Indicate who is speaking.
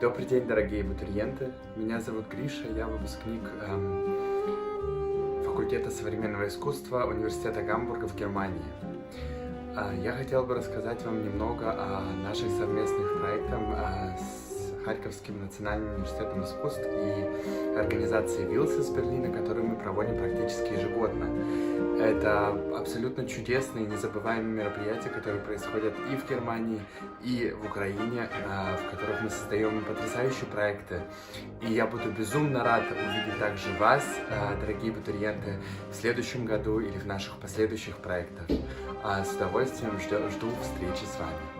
Speaker 1: Добрый день, дорогие абитуриенты. Меня зовут Гриша, я выпускник эм, факультета современного искусства Университета Гамбурга в Германии. А, Я хотел бы рассказать вам немного о наших совместных проектах а, с Харьковским национальным университетом искусств и организацией ВИЛС из Берлина, которую мы проводим практически ежегодно. Это абсолютно чудесные, незабываемые мероприятия, которые происходят и в Германии, и в Украине, а, в которых мы создаем потрясающие проекты. И я буду безумно рад увидеть также вас, а, дорогие абитуриенты, в следующем году или в наших последующих проектах. А, С удовольствием жду, жду встречи с вами.